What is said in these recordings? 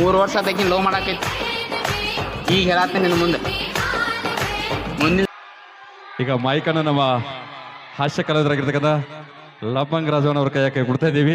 ಮೂರು ವರ್ಷ ಆತಕಿನ ಲೋ ಮಾಡಾಕೈತಿ. ಈಗ ಹೇಳತ್ತೆ ನಿನ್ನ ಮುಂದೆ. ಮುಂದಿನ ಈಗ ಮೈಕನ್ನು ನಮ್ಮ ಹಾಸ್ಯ ಕಲಾವಿದರಾಗಿರ್ತಕ್ಕಂಥ ಲಬ್ಬಂಗ್ ರಾಜವನ್ ಅವ್ರ ಕೈಯಾಕೆ ಕೊಡ್ತಾ ಇದ್ದೀವಿ.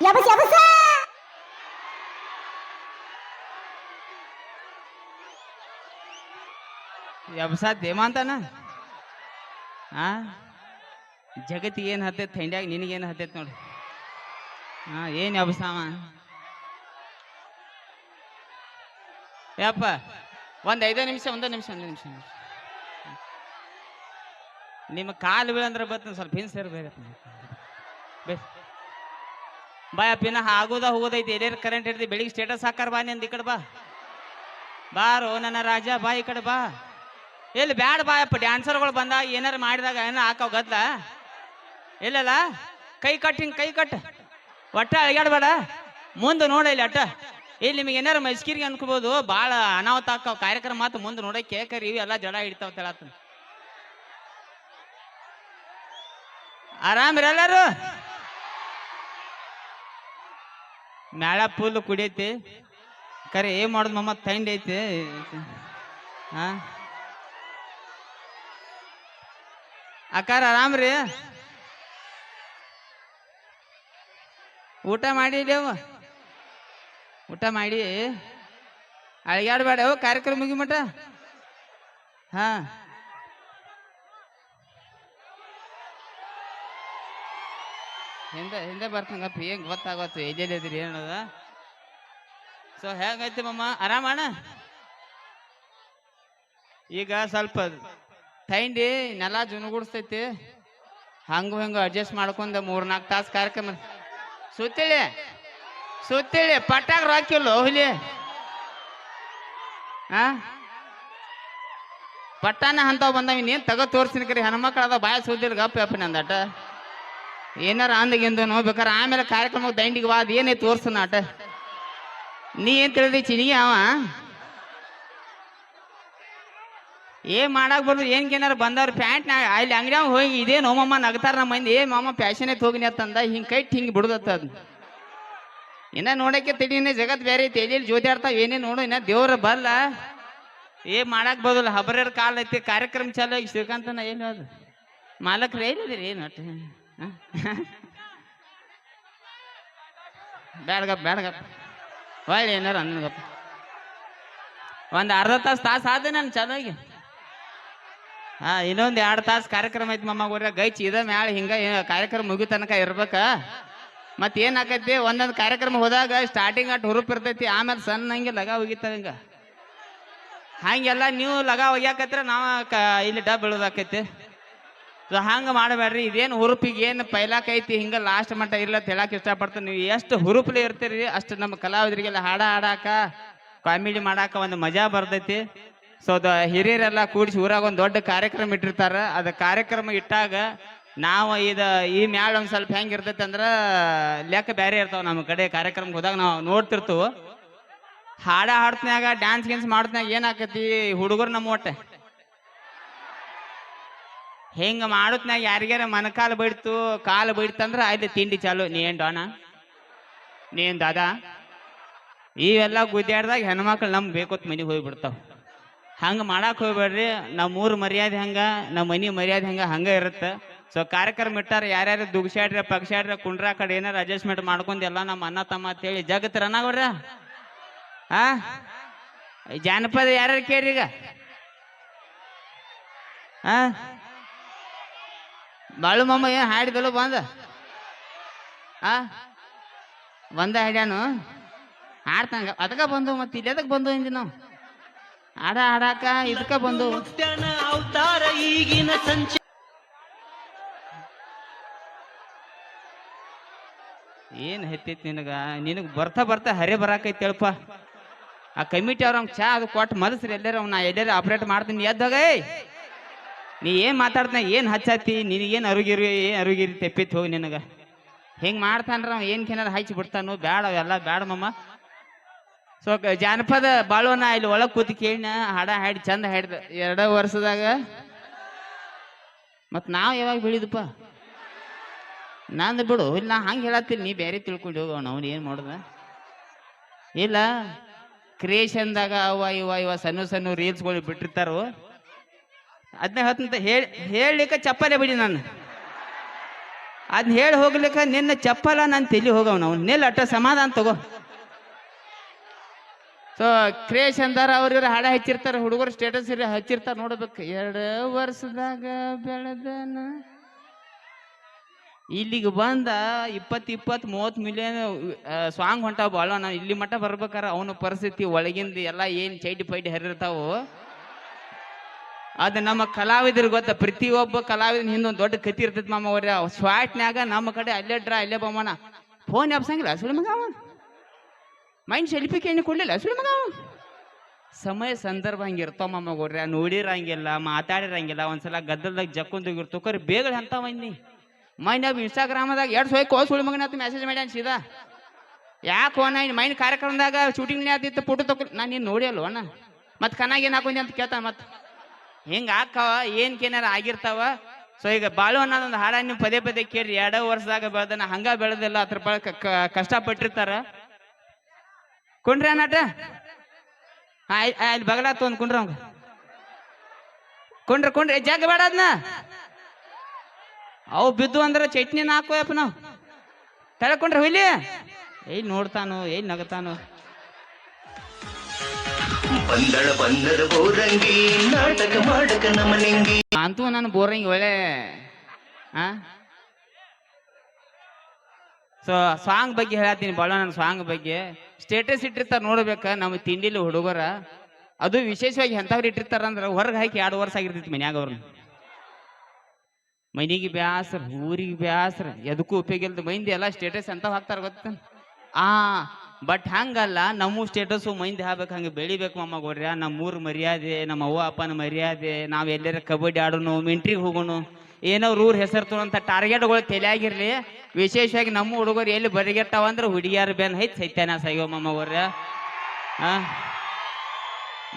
ಯಬಸ ಯಬಸ ದೇಮಾಂತನ ಹಾ ಜಗತ್ತಿಗೆ ಏನು ಹತ್ತೈತೆ ಥಂಡ್ಯಾಗ ನಿನಗೇನು ಹತ್ತೈತೆ ನೋಡಿ. ಹಾ, ಏನು ಎಬ್ಸಾವ ಯಪ್ಪ, ಒಂದು ಐದೇ ನಿಮಿಷ, ಒಂದೇ ನಿಮಿಷ, ಒಂದು ನಿಮಿಷ, ಒಂದೇ ನಿಮಿಷ. ನಿಮ್ಮ ಕಾಲು ಬೀಳಂದ್ರೆ ಬರ್ತದೆ ಸ್ವಲ್ಪ ಹಿಂಸೆ ಇರಬೇಕು ಬೇಸ್. ಬಾಯಪ್ಪ ಪಿನ ಆಗೋದ ಹೋಗೋದೈತಿ. ಕರೆಂಟ್ ಹಿಡ್ದು, ಬೆಳಿಗ್ಗೆ ಸ್ಟೇಟಸ್ ಹಾಕಾರ ಬಾ ನಿಂದ ಈ ಕಡೆ ಬಾ. ಬಾರೋ, ನನ್ನ ರಾಜ, ಬಾ ಈ ಕಡೆ ಬಾ. ಎಲ್ಲಿ ಬ್ಯಾಡ ಬಾಯಪ್ಪ ಡ್ಯಾನ್ಸರ್ಗಳು ಬಂದಾಗ ಏನಾರು ಮಾಡಿದಾಗ ಏನೋ ಹಾಕೋ ಗದ್ಲ. ಇಲ್ಲಲ್ಲ ಕೈ ಕಟ್, ಹಿಂಗೆ ಕೈ ಕಟ್. ಒಟ್ಟ ಬೇಡ ಮುಂದೆ ನೋಡ ಇಲ್ಲಿ ಅಟ್ಟ. ಇಲ್ಲಿ ನಿಮಗೆ ಏನಾರು ಮೈಸ್ಕೀರಿಗೆ ಅನ್ಕೋಬೋದು ಭಾಳ ಅನಾಹುತ ಹಾಕೋ ಕಾರ್ಯಕ್ರಮ ಮಾತು ಮುಂದೆ ನೋಡಕ್ಕೆ ಕೇಕರಿ ಇವೆಲ್ಲ ಜಡ ಹಿಡಿತಾವ ಹೇಳತ್ತ ಆರಾಮ್ರಿ ಮ್ಯಾಳ ಫುಲ್ ಕುಡಿಯೈತಿ. ಕರೆ ಏನ್ ಮಾಡೋದು ಮಮ್ಮ, ಥಂಡಿ ಐತಿ. ಹಾ? ಅಕ್ಕಾರ ಆರಾಮ್ರಿ ಊಟ ಮಾಡಿ ಊಟ ಮಾಡಿ. ಅಳಿಗಾಡ್ಬೇಡ ಕಾರ್ಯಕ್ರಮ ಮುಗಿಮಟ. ಹಾ? ಹಿಂದೆ ಹಿಂದೆ ಬರ್ತಂಗಪ್ಪ ಏನು ಗೊತ್ತಾಗತ್ತು ಎಲ್ಲೆಲ್ಲಿದ್ರಿ ಏನದ ಸೊ ಹೆಂಗೈತಿ ಮಮ್ಮ ಆರಾಮಣ್ಣ ಈಗ ಸ್ವಲ್ಪ ತೈಂಡಿ ನೆಲ ಜುನುಗುಡಿಸ್ತೈತಿ. ಹಂಗು ಹಿಂಗು ಅಡ್ಜಸ್ಟ್ ಮೂರು ಮೂರ್ನಾಲ್ಕು ತಾಸು ಕಾರ್ಯಕ್ರಮ. ಸುತ್ತೇಳಿ ಸುತ್ತೇಳಿ ಪಟ್ಟಾಗ ರಾಕಿಲ್ಲ ಹುಲಿ? ಹಾ ಪಟ್ಟಾನ ಅಂತಾವ್ ಬಂದವಿ, ನೀನು ತಗೋ ತೋರ್ಸಿನ ಕರಿ, ಹೆಣ್ಮಕ್ಳು ಅದ ಬಾಯ ಸುದ್ದಿಲ್ಲ ಗಪ್ಪ ಯಪ್ಪ ನಂದಟ. ಏನಾರ ಅಂದಗಿಂದು ನೋಡ್ಬೇಕಾರೆ ಆಮೇಲೆ ಕಾರ್ಯಕ್ರಮ ದಂಡಿಗೆ ವಾದ, ಏನೇ ತೋರ್ಸು ನಾಟ. ನೀ ಏನ್ ತಿಳಿದಿ ಚಿನಿಗೆ ಅವ? ಏ ಮಾಡಕ್ ಬರ್ದು ಏನಾರ ಬಂದವ್ರ ಪ್ಯಾಂಟ್ ನಾ ಅಲ್ಲಿ ಅಂಗಡಿಯಾಗ ಹೋಗಿ ಇದೇ ನೋಮಮ್ಮ ನಗ್ತಾರ ನಮ್ಮ ಮಂದಿ, ಏ ಮಾಮ ಪ್ಯಾಶನ್ ಐತ್ ಹೋಗಿನಿ ಅಂತಂದ ಹಿಂಗ್ ಕೈಟ್ ಹಿಂಗ್ ಬಿಡುದತ್ತ ಅದು. ಇನ್ನ ನೋಡಕ್ಕೆ ತಿಳಿನೇ ಜಗತ್ ಬೇರೆ ಐತಿ ಜ್ಯೋತಿ ಆಡ್ತಾವ ಏನೇ ನೋಡು, ಇನ್ನ ದೇವ್ರ ಬಲ್ಲ. ಏ ಮಾಡಕ್ ಬದಲ್ಲ ಹಬರರ್ ಕಾಲ ಐತಿ, ಕಾರ್ಯಕ್ರಮ ಚಾಲು ಆಗಿ ಶ್ರೀಕಾಂತನ ಏನು ಅದು ಮಾಲಕ್ರ ಏನಿದ್ರಿ ಏನು? ಬ್ಯಾಡ್ಗಪ್ಪ ಬ್ಯಾಡ್ಗಪ್ಪ ಒಳ್ಳೆ ಏನಾರ ಅನ್ನಗಪ್ಪ ಒಂದು ಅರ್ಧ ತಾಸು ತಾಸು ಆದ ನಾನು ಚೆನ್ನಾಗಿ ಹಾ, ಇನ್ನೊಂದು ಎರಡು ತಾಸು ಕಾರ್ಯಕ್ರಮ ಐತಿ ಮಮ್ಮ ಗೋರ ಗೈಚಿ ಇದ ಮ್ಯಾಳ ಹಿಂಗ ಕಾರ್ಯಕ್ರಮ ಮುಗಿ ತನಕ ಇರ್ಬೇಕ. ಮತ್ತೆ ಏನ್ ಆಕೈತಿ, ಒಂದೊಂದು ಕಾರ್ಯಕ್ರಮ ಹೋದಾಗ ಸ್ಟಾರ್ಟಿಂಗ್ ಅಟ್ ಹುರುಪ್ ಇರ್ತೈತಿ, ಆಮೇಲೆ ಸಣ್ಣ ಹಂಗೆ ಲಗ ಹೋಗಿತ್ತ ಹಿಂಗ. ಹಂಗೆಲ್ಲ ನೀವು ಲಗ ಒಗ್ಯಾಕತ್ರ ನಾವು ಕ ಇಲ್ಲಿ ಡಬ್ ಬೀಳೋದಾಕೈತಿ ಹಂಗ ಮಾಡಬೇಡ್ರಿ. ಇದೇನು ಹುರುಪಿಗೆ ಏನು ಪೈಲಾಕೈತಿ, ಹಿಂಗ ಲಾಸ್ಟ್ ಮಟ್ಟ ಇಲ್ಲ ಅಂತ ಹೇಳಕ್ಕೆ ಇಷ್ಟಪಡ್ತೀನಿ. ನೀವು ಎಷ್ಟು ಹುರುಪ್ಲಿ ಇರ್ತೀರಿ, ಅಷ್ಟು ನಮ್ಮ ಕಲಾವಿದರಿಗೆಲ್ಲ ಹಾಡ ಹಾಡಾಕ, ಕಾಮಿಡಿ ಮಾಡಾಕ ಒಂದು ಮಜಾ ಬರ್ತೈತಿ. ಸೊ ಅದು ಹಿರಿಯರೆಲ್ಲ ಕೂಡಿಸಿ ಊರಾಗ ಒಂದು ದೊಡ್ಡ ಕಾರ್ಯಕ್ರಮ ಇಟ್ಟಿರ್ತಾರ. ಅದು ಕಾರ್ಯಕ್ರಮ ಇಟ್ಟಾಗ ನಾವು ಇದು, ಈ ಮ್ಯಾಳ ಒಂದು ಸ್ವಲ್ಪ ಹೆಂಗೆ ಇರ್ತೈತೆ ಅಂದ್ರೆ, ಲೆಕ್ಕ ಬೇರೆ ಇರ್ತಾವೆ ನಮ್ಮ ಕಡೆ ಕಾರ್ಯಕ್ರಮಕ್ಕೆ ಹೋದಾಗ ನಾವು ನೋಡ್ತಿರ್ತೇವೆ. ಹಾಡ ಹಾಡ್ತಿನಾಗ ಡ್ಯಾನ್ಸ್ ಗಿನ್ಸ್ ಮಾಡ್ತಿನಾಗ ಏನಾಕತಿ ಹುಡುಗರು ನಮ್ಮ ಒಟ್ಟೆ. ಹಿಂಗ ಮಾಡುತ್ನ್ಯಾಗ ಯಾರಿಗಾರ ಮನಕಾಲು ಬಿಡ್ತು ಕಾಲು ಬಿಡ್ತಂದ್ರ ಆಯ್ತು ತಿಂಡಿ ಚಾಲು. ನೀ ಏನ್ ಡೋಣ? ನೀ ಏನ್ ದಾದಾ? ಇವೆಲ್ಲ ಗುದ್ದಾಡ್ದಾಗ ಹೆಣ್ಮಕ್ಳು ನಮ್ಗೆ ಬೇಕೊತ್ ಮನೆಗೆ ಹೋಗ್ಬಿಡ್ತಾವ. ಹಂಗ ಮಾಡಕ್ಕೆ ಹೋಗ್ಬೇಡ್ರಿ. ನಮ್ಮ ಊರ್ ಮರ್ಯಾದೆ ಹಂಗ ನಮ್ಮ ಮನಿ ಮರ್ಯಾದೆ ಹಂಗ ಹಂಗ ಇರುತ್ತೆ. ಸೊ ಕಾರ್ಯಕ್ರಮ ಇಟ್ಟಾರ, ಯಾರ್ಯಾರು ದುಗ್ಸಾಡ್ರ ಪಕ್ಷಾಡ್ರ ಕುಂಡ್ರ ಕಡೆ ಏನಾರ ಅಡ್ಜಸ್ಟ್ಮೆಂಟ್ ಮಾಡ್ಕೊಂಡು ಎಲ್ಲ ನಮ್ಮ ಅಣ್ಣ, ತಮ್ಮ ಅಂತೇಳಿ ಜಗತ್ ರನಾಗವ್ರ ಆ? ಜಾನಪದ ಯಾರ್ಯಾರು ಕೇಳ್ರಿ ಈಗ? ಆ? ಬಾಳು ಮಾಮ ಏನು ಹಾಡಿದಲ್ಲ ಬಂದ? ಆ? ಬಂದ ಹಾಡ್ಯಾನು? ಹಾಡ್ತಂಗ. ಅದಕ್ಕ ಬಂದು ಮತ್ತೆ ಇಲ್ಲಿ ಅದಕ್ಕೆ ಬಂದು ಇಂದಿ ನಾವು? ಆಡ ಆಡಾಕ ಇದಕ್ಕ ಬಂದು? ಅವತಾರ ಈಗಿನ ಸಂಚ ಏನ್ ಹೆತ್ತೈತಿ ನಿನಗ? ನಿನಗ ಬರ್ತಾ ಬರ್ತಾ ಹರಿ ಬರಾಕೈತಿ ಹೇಳಪ್ಪ ಆ ಕಮಿಟಿ ಅವ್ರ ಚಾ ಅದು ಕೊಟ್ಟು ಮದಸ್ರಿ ಎಲ್ಲರೂ. ನಾ ಎಲ್ಲರೂ ಆಪರೇಟ್ ಮಾಡ್ತೀನಿ. ಎದ್ದೋಗ ನೀ ಏನು ಮಾತಾಡ್ತಾನೆ? ಏನು ಹಚ್ಚತ್ತಿ? ನಿನಗೇನು ಅರುಗಿರಿ, ಏನು ಅರುಗಿರಿ ತೆಪ್ಪಿತ್ತು ಹೋಗಿ ನಿನಗೆ? ಹಿಂಗೆ ಮಾಡ್ತಾನ್ರ ಅವ? ಏನು ಕೆನಾರ ಹಚ್ಚಿ ಬಿಡ್ತಾನು? ಬ್ಯಾಡ ಅವೆಲ್ಲ ಬ್ಯಾಡ ಮಮ್ಮ ಸೊ ಜಾನಪದ ಬಾಳೋನ ಇಲ್ಲಿ ಒಳಗೆ ಕೂತಿ ಕೇಳಿನ, ಹಾಡ ಹಾಡಿ ಚಂದ ಹಾಡಿದ. ಎರಡ ವರ್ಷದಾಗ. ಮತ್ತು ನಾವು ಯಾವಾಗ ಬೆಳಿದಪ್ಪ? ನಂದು ಬಿಡು ಇಲ್ಲ ನಾ ಹಂಗೆ ಹೇಳತ್ತೀನಿ, ನೀ ಬೇರೆ ತಿಳ್ಕೊಂಡು ಹೋಗೋಣ ಅವ್ನು ಏನು ಮಾಡೋದ? ಇಲ್ಲ ಕ್ರಿಯೇಷನ್ದಾಗ ಅವ ಇವ ಇವ ಸಣ್ಣ ಸಣ್ಣ ರೀಲ್ಸ್ಗಳು ಬಿಟ್ಟಿರ್ತಾರೋ? ಅದನ್ನ ಹೇಳ್ತಂತ ಹೇಳಿ, ಹೇಳಲಿಕ್ಕೆ ಚಪ್ಪಲೆ ಬಿಡಿ ನಾನು. ಅದನ್ನ ಹೇಳಿ ಹೋಗ್ಲಿಕ್ಕೆ ನಿನ್ನ ಚಪ್ಪಲ ನಾನು ತಿಳಿ ಹೋಗವ್ ನಾವು ನಿಲ್ಲ ಅಟ್ಟ ಸಮಾಧಾನ ತಗೋ. ಸೊ ಕ್ರಿಯೇಷನ್ದಾರ ಅವ್ರ ಇವ್ರ ಹಾಡ ಹಚ್ಚಿರ್ತಾರೆ, ಹುಡುಗರು ಸ್ಟೇಟಸ್ ಇರ ಹಚ್ಚಿರ್ತಾರೆ ನೋಡ್ಬೇಕು. ಎರಡು ವರ್ಷದಾಗ ಬೆಳೆದನ. ಇಲ್ಲಿಗೆ ಬಂದ ಇಪ್ಪತ್ತು ಇಪ್ಪತ್ತು ಮೂವತ್ತು ಮಿಲಿಯನ್ ಸಾಂಗ್ ಹೊಂಟಾವ ಭಾಳ ನಾವು ಇಲ್ಲಿ ಮಟ್ಟ ಬರ್ಬೇಕಾರ ಅವನ ಪರಿಸ್ಥಿತಿ, ಒಳಗಿಂದ ಎಲ್ಲ ಏನು ಚೈಟಿ ಪೈಟಿ ಹರಿರ್ತಾವು. ಅದು ನಮ್ಮ ಕಲಾವಿದರಿಗೆ ಗೊತ್ತ, ಪ್ರತಿಯೊಬ್ಬ ಕಲಾವಿದನ ಹಿಂದೊಂದು ದೊಡ್ಡ ಕತಿ ಇರ್ತೈತಿ ಮಾಮ ಅವ್ರ. ಸ್ವಾಟ್ನ್ಯಾಗ ನಮ್ಮ ಕಡೆ ಅಲ್ಲೇ ಡ್ರಾ, ಅಲ್ಲೇ ಬಮ್ಮನ ಫೋನ್ ಎಬ್ಸಂಗಿಲ್ಲ ಸುಳಿ ಮಗ ಮೈಂಡ್ ಸೆಲ್ಫಿ ಕೇಳಿ ಕೊಡ್ಲಿಲ್ಲ ಸುಳಿ ಮಗ ಸಮಯ, ಸಂದರ್ಭ ಹಂಗಿರ್ತಾವ ಮಾಮ ಗೌಡ್ರೆ ನೋಡಿರಂಗಿಲ್ಲ, ಮಾತಾಡಿರಂಗಿಲ್ಲ. ಒಂದ್ಸಲ ಗದ್ದಲ್ದಾಗ ಜಕ್ಕೊಂದೋಗಿರ್ತು ಕರೆ ಬೇಗ ಅಂತ ಮೈನಿ ಮೈನ್ ಅವ್ ಇನ್ಸ್ಟಾಗ್ರಾಮದಾಗ ಎರಡು ಸೋಯ್ ಕೋ ಸುಳಿ ಮಗನ ಮೆಸೇಜ್ ಮಾಡ್ಯಾನ ಸೀದಾ. ಯಾಕೆ ಹೋನ ಇನ್ನು ಮೈನ್ ಕಾರ್ಯಕ್ರಮದಾಗ ಶೂಟಿಂಗ್ ಆದಿತ್ತು ಫೋಟೋ ತಗೊ ನಾನು ನೀನು ನೋಡಿ ಅಲ್ವಣ್ಣ ಮತ್ತೆ ಕನ್ನಾಗ ಏನು ಹಾಕೊಂಡಿ ಅಂತ ಕೇಳ್ತಾನೆ ಮತ್ತೆ. ಹಿಂಗೆ ಹಾಕವ ಏನ್ ಏನಾರ ಆಗಿರ್ತಾವ? ಸೊ ಈಗ ಬಾಳು ಅನ್ನೋದೊಂದು ಹಾಡ ನೀವು ಪದೇ ಪದೇ ಕೇಳ್ರಿ. ಎರಡೋ ವರ್ಷದಾಗ ಬೆಳೆದನ, ಹಂಗ ಬೆಳೆದಿಲ್ಲ, ಅದ್ರ ಬಳಕ ಕಷ್ಟಪಟ್ಟಿರ್ತಾರ. ಕುಂಡ್ರಿ ಅನ್ನಾಟ? ಅಲ್ಲಿ ಬಗಲ ತೊಂದ್ ಕುಂಡ್ರ ಅವಂಗ. ಕುಂಡ್ರಿ ಕುಂಡ್ರಿ, ಜಗ್ ಬೇಡ ಅದನ್ನ ಅವು ಬಿದ್ದು ಅಂದ್ರೆ ಚಟ್ನಿನ ಹಾಕೋಯಪ್ಪ ನಾವು. ತಳ್ಕೊಂಡ್ರೆ ಹುಯ್ಲಿ ಏಯ್, ನೋಡ್ತಾನು, ಏಯ್, ನಗತಾನು. ಬಂದಳ ಬಂದರ ಬೋರಂಗಿ ನಾಟಕ ಮಾಡಕ ನಮನಿಂಗಿ. ಅಂತೂ ನಾನು ಬೋರಿಂಗ್ ಒಳ್ಳೆ ಸೊ ಸಾಂಗ್ ಬಗ್ಗೆ ಹೇಳತ್ತೀನಿ ಭಾಳ ನನ್ನ ಸಾಂಗ್ ಬಗ್ಗೆ. ಸ್ಟೇಟಸ್ ಇಟ್ಟಿರ್ತಾರ ನೋಡ್ಬೇಕ, ನಮ್ಮ ತಿಂಡಿಲಿ ಹುಡುಗರ. ಅದು ವಿಶೇಷವಾಗಿ ಎಂಥವ್ರು ಇಟ್ಟಿರ್ತಾರ ಅಂದ್ರೆ ಹೊರಗೆ ಹಾಕಿ ಎರಡು ವರ್ಷ ಆಗಿರ್ತೈತಿ ಮನ್ಯಾಗ ಅವ್ರನ್ನ ಮನಿಗೆ ಬ್ಯಾಸ್ರ, ಊರಿಗೆ ಬ್ಯಾಸ್ರ, ಎದಕ್ಕೂ ಉಪಯೋಗ ಇಲ್ದ ಮೈಂದಿ ಎಲ್ಲ ಸ್ಟೇಟಸ್ ಎಂತ ಹಾಕ್ತಾರ ಗೊತ್ತ ಆ ಬಟ್ ಹಂಗಲ್ಲ, ನಮ್ಮ ಸ್ಟೇಟಸ್ಸು ಮೈಂದಿ ಹಾಕ್ಬೇಕು, ಹಂಗೆ ಬೆಳಿಬೇಕು ಮಮ್ಮ ಗೌಡ್ರ ನಮ್ಮ ಊರ್ ಮರ್ಯಾದೆ, ನಮ್ಮ ಅವ್ವ ಅಪ್ಪನ ಮರ್ಯಾದೆ, ನಾವು ಎಲ್ಲರ ಕಬಡ್ಡಿ ಆಡೋನು, ಮಿಂಟ್ರಿಗೆ ಹೋಗೋನು. ಏನೋ ಊರ್ ಹೆಸರು ಅಂತ ಟಾರ್ಗೆಟ್ಗಳು ತಲೆಯಾಗಿರ್ಲಿ. ವಿಶೇಷವಾಗಿ ನಮ್ಮ ಹುಡುಗರು ಎಲ್ಲಿ ಬರಿಗೆಟ್ಟಾವ ಅಂದ್ರೆ ಹುಡುಗಿಯರ ಬೆನ್ ಹೈತ್ ಸೈತಾನ ಸಾಯೋ ಮಮ್ಮ ಗೌಡ್ರ ಆ?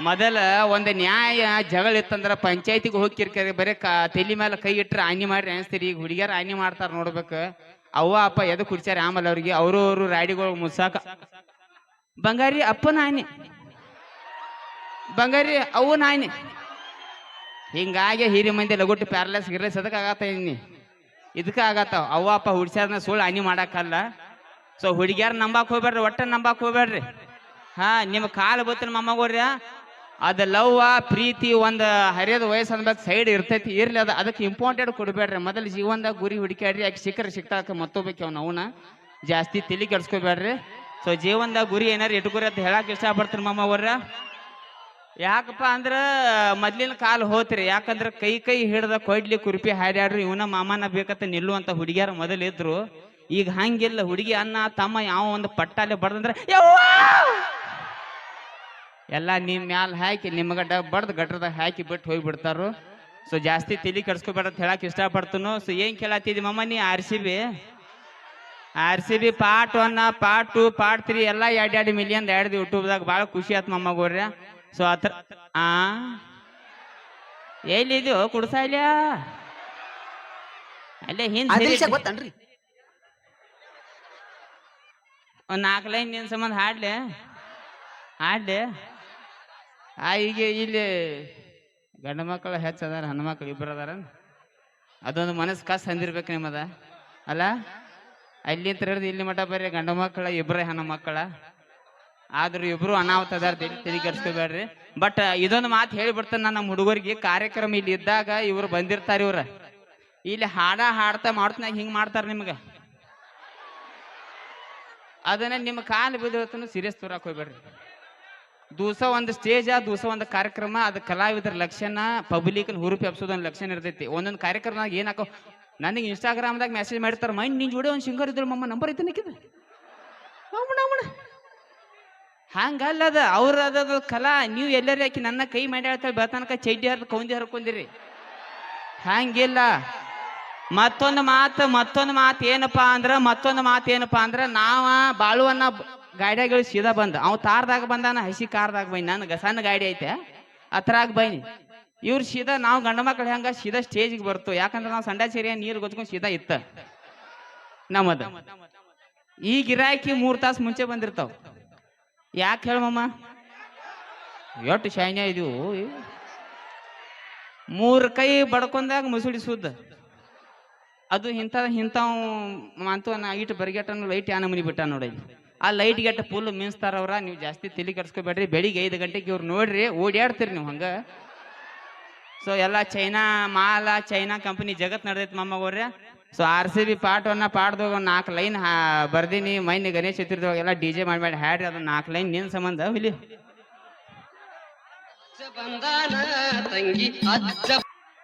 ಮೊದಲ ಒಂದು ನ್ಯಾಯ ಜಗಳ ಇತ್ತಂದ್ರ ಪಂಚಾಯತಿಗೆ ಹೋಗಿರ್ಕರಿ ಬರೀ ಕ ತಲೆ ಮೇಲೆ ಕೈ ಇಟ್ಟರೆ ಹಾನಿ ಮಾಡಿ ಅನಿಸ್ತೀರಿ. ಈಗ ಹುಡುಗಿಯರು ಹಾನಿ ಮಾಡ್ತಾರ ನೋಡ್ಬೇಕು. ಅವ್ವ, ಅಪ್ಪ ಎದಕ್ ಕುಡಿಸ್ಯಾರ ಆಮೇಲೆ ಅವ್ರಿಗೆ? ಅವರು ಅವರು ರಾಡಿಗಳು ಮುಸಾಕ ಬಂಗಾರಿ ಅಪ್ಪ ನಾಯಿ ಬಂಗಾರಿ ಅವ್ವ ನಾಯಿನಿ. ಹಿಂಗಾಗಿ ಹಿರಿ ಮಂದಿ ಲಗೋಟು ಪ್ಯಾರಲೈಸ್ ಗಿರ್ಲೈಸ್ ಅದಕ್ಕೆ ಆಗತ್ತ ಇನ್ನಿ ಇದಕ್ಕೆ ಆಗತ್ತಾವ ಅವ್ವ, ಅಪ್ಪ ಹುಡ್ಸ್ಯಾರನ ಸುಳ್ಳು ಹಾನಿ ಮಾಡಕ್ಕಲ್ಲ. ಸೊ ಹುಡುಗಿಯಾರ ನಂಬಾಕ್ ಹೋಗ್ಬೇಡ್ರಿ ಒಟ್ಟ ನಂಬಾಕ್ ಹೋಗ್ಬೇಡ್ರಿ ಹಾ, ನಿಮ್ಮ ಕಾಲು ಬತ್ತಿನ ಮೊಮ್ಮಗೋರ್ಯ ಅದ ಲವ್ ಪ್ರೀತಿ ಒಂದು ಹರಿಯದ ವಯಸ್ಸು ಅನ್ಬೇಕು ಸೈಡ್ ಇರ್ತೈತಿ. ಇರ್ಲಿ ಅದ, ಅದಕ್ಕೆ ಇಂಪಾರ್ಟೆಂಟ್ ಕೊಡಬೇಡ್ರಿ. ಮೊದಲು ಜೀವನದಾಗ ಗುರಿ ಹುಡುಕ್ಯಾಡ್ರಿ ಯಾಕೆ ಸಿಕ್ಕರೆ ಸಿಕ್ತಾಕ ಮತ್ತೋಬೇಕು ಅವ್ನ ಅವನ. ಜಾಸ್ತಿ ತಿಳಿ ಕೆಡ್ಸ್ಕೋಬೇಡ್ರಿ. ಸೊ ಜೀವನದಾಗ ಗುರಿ ಏನಾರು ಇಟ್ಕೊರಿ ಅಂತ ಹೇಳಕ್ ಇಷ್ಟಪಡ್ತೀನಿ ಮಮ್ಮವ್ರ ಯಾಕಪ್ಪ ಅಂದ್ರೆ ಮೊದ್ಲಿನ ಕಾಲ ಹೋತ್ರಿ. ಯಾಕಂದ್ರೆ ಕೈ ಕೈ ಹಿಡ್ದ ಕೊಡ್ಲಿ ಕುರ್ಪಿ ಹಾಡ್ಯಾಡ್ರಿ. ಇವನ ಮಾಮನ ಬೇಕಂತ ನಿಲ್ಲುವಂತ ಹುಡುಗಿಯರ ಮೊದಲಿದ್ರು. ಈಗ ಹಂಗಿಲ್ಲ. ಹುಡುಗಿ ಅನ್ನ, ತಮ್ಮ ಯಾವ ಒಂದು ಪಟ್ಟಾಲೆ ಬಡ್ದಂದ್ರೆ, ಯವ್ವಾ! ಎಲ್ಲ ನಿಮ್ಮ ಮ್ಯಾಲ ಹಾಕಿ ನಿಮ್ಮ ಗಡ್ಡ ಬಡ್ದು ಗಟ್ರದಾಗ ಹಾಕಿ ಬಿಟ್ಟು ಹೋಗ್ಬಿಡ್ತಾರು ಸೊ ಜಾಸ್ತಿ ತಿಳಿ ಕೆಡ್ಸ್ಕೊಬೇಡ ಅಂತ ಇಷ್ಟ ಇಷ್ಟಪಡ್ತನು. ಸೊ ಏನ್ ಕೇಳತ್ತಿದ್ದಿ ಮಮ್ಮ ನೀ R C B R C B part one part two part three ಎಲ್ಲ ಎರಡ್ ಎರಡು ಮಿಲಿಯನ್ ಎರಡು ಯೂಟ್ಯೂಬ್ದಾಗ ಭಾಳ ಖುಷಿ ಆಯ್ತು ಮಮ್ಮ ಗೋರ್ಯ. ಸೊ ಆತರ ಆ? ಎಲ್ಲಿದು ಕುಡ್ಸಾಲ್ಯ ಅಲ್ಲೇ ಆದಿಲ್ಶ ಹಿಂದೆ ಗೊತ್ತನ್ರಿ? ಒಂದ್ ನಾಲ್ಕು ಲೈನ್ ನಿನ್ನ ಸಂಬಂಧ ಹಾಡ್ಲೆ? ಹಾಡ್ಲೆ? ಆ, ಈಗ ಇಲ್ಲಿ ಗಂಡ ಮಕ್ಕಳು ಹೆಚ್ಚದಾರ ಹೆಣ್ಣು ಮಕ್ಕಳು ಇಬ್ಬರು ಅದಾರ ಅದೊಂದು ಮನಸ್ಸು ಕಷ್ಟ ಅಂದಿರ್ಬೇಕು ನಿಮ್ಮದ? ಅಲ್ಲ? ಅಲ್ಲಿಂದ ಹಿಡಿದು ಇಲ್ಲಿ ಮಠ ಬರ್ರಿ ಗಂಡ ಮಕ್ಕಳ ಇಬ್ಬರೇ ಹೆಣ್ಣು ಮಕ್ಕಳ. ಆದ್ರೂ ಇಬ್ರು ಅನಾಹುತ ಅದಾರ ತಲೆ ಬಟ್ ಇದೊಂದು ಮಾತು ಹೇಳಿಬಿಡ್ತಾನೆ ನಾನು ನಮ್ಮ ಹುಡುಗರಿಗೆ, ಕಾರ್ಯಕ್ರಮ ಇಲ್ಲಿ ಇದ್ದಾಗ ಇವ್ರು ಬಂದಿರ್ತಾರ ಇವ್ರ. ಇಲ್ಲಿ ಹಾಡ ಹಾಡ್ತಾ ಮಾಡ್ತಾನೆ ಹಿಂಗ್ ಮಾಡ್ತಾರ ನಿಮ್ಗೆ. ಅದನ್ನ ನಿಮ್ಮ ಕಾಲು ಬಿದ್ದು ಸೀರಿಯಸ್ ತೋರಕ್ಕೆ ಹೋಗ್ಬೇಡ್ರಿ. ದಿವಸ ಒಂದು ಸ್ಟೇಜ ದಿವಸ ಒಂದು ಕಾರ್ಯಕ್ರಮ, ಅದು ಕಲಾವಿದರ ಲಕ್ಷಣ ಪಬ್ಲಿಕ್ ಹುರುಪಿ ಹಬ್ಸೋದು ಒಂದು ಲಕ್ಷಣ ಇರ್ತೈತಿ. ಒಂದೊಂದು ಕಾರ್ಯಕ್ರಮದಾಗ ಏನಾಕೋ ಹಾಕೋ ನನಗೆ ಇನ್ಸ್ಟಾಗ್ರಾಮ್ದಾಗ ಮೆಸೇಜ್ ಮಾಡ್ತಾರೆ ಮೈಂಡ್ ನಿನ್ ಜೋಡಿ ಒಂದು ಸಿಂಗರ್ ಇದ್ರು ಮಮ್ಮ ನಂಬರ್ ಐತೆ ನಿಕ್ಕಿದ ಹಂಗಲ್ಲ ಅದ ಅವ್ರ ಅದ ಕಲಾ, ನೀವು ಎಲ್ಲರೂ ಹಾಕಿ ನನ್ನ ಕೈ ಮಾಡಿ ಹೇಳ್ತಾಳೆ ಬೆಳತನಕ ಚೈಡಿ ಕೌಂದಿ ಹರ್ಕೊಂಡಿರಿ ಹಂಗಿಲ್ಲ. ಮತ್ತೊಂದು ಮಾತು ಮತ್ತೊಂದು ಮಾತು ಏನಪ್ಪಾ ಅಂದ್ರೆ, ಮತ್ತೊಂದು ಮಾತು ಏನಪ್ಪಾ ಅಂದ್ರೆ, ನಾವ ಬಾಳುವನ್ನ ಗಾಡಿಯಾಗ ಸೀದಾ ಬಂದ. ಅವ್ ತಾರ್ದಾಗ ಬಂದಾನ, ಹಸಿ ಕಾರ್ದಾಗ ಬೈ ನನ್ನ ಸಣ್ಣ ಗಾಡಿ ಐತೆ. ಅತ್ರಾಗ ಬೈನಿ. ಇವ್ರು ಸೀದಾ ನಾವು ಗಂಡ ಮಕ್ಳು ಹೆಂಗ ಸೀದಾ ಸ್ಟೇಜಿಗೆ ಬರ್ತು. ಯಾಕಂದ್ರೆ ನಾವು ಸಂಡಾ ಸೇರಿಯ ನೀರು ಗೊತ್ಕೊಂಡು ಸೀದಾ ಇತ್ತ. ನಮ್ಮದ. ಈ ಗಿರಾಕಿ ಮೂರು ತಾಸು ಮುಂಚೆ ಬಂದಿರ್ತಾವ. ಯಾಕೆ ಹೇಳಮ್ಮ ಎಷ್ಟು ಶೈನ್ಯ ಇದು ಮೂರು ಕೈ ಬಡ್ಕೊಂಡಾಗ ಮುಸುಡಿ ಸುದ್ದ. ಅದು ಇಂಥ ಇಂಥವು ಮಾತು ನಾ ಇಟ್ಟು ಬರಿಗೆಟ್ಟನು ಲೈಟ್ ಯಾನ ಮನಿ ಬಿಟ್ಟ ನೋಡಿ ಆ ಲೈಟ್ ಗೆಟ್ಟ ಫುಲ್ ಮೀನ್ಸ್ತಾರವ್ರ, ನೀವು ಜಾಸ್ತಿ ತಲೆ ಕೆಡ್ಸ್ಕೊಬೇಡ್ರಿ. ಬೆಳಿಗ್ಗೆ ಐದು ಗಂಟೆಗೆ ಇವ್ರು ನೋಡ್ರಿ ಓಡಾಡ್ತೀರಿ ನೀವು ಹಂಗ. ಸೊ ಎಲ್ಲ ಚೈನಾ ಮಾಲ ಚೈನಾ ಕಂಪನಿ ಜಗತ್ ನಡೆದೈತಿ ಮಮ್ಮಗೋರ್ರೆ ಸೊ ಆರ್ ಸಿ ಬಿ ಪಾಠವನ್ನ ಪಾಡ್ದಾಗ ಒಂದು ನಾಲ್ಕು ಲೈನ್ ಬರ್ದೀನಿ, ಮೈನ್ ಗಣೇಶ ಚತುರ್ಥಿದಾಗ ಎಲ್ಲ ಡಿ ಜೆ ಮಾಡಿ ಹ್ಯಾಡ್ರಿ ಅದನ್ನ ನಾಲ್ಕು ಲೈನ್ ನಿನ್ ಸಂಬಂಧ ಇಲ್ಲಿ ಬಂದಾನ ತಂಗಿ, ಅಜ್ಜ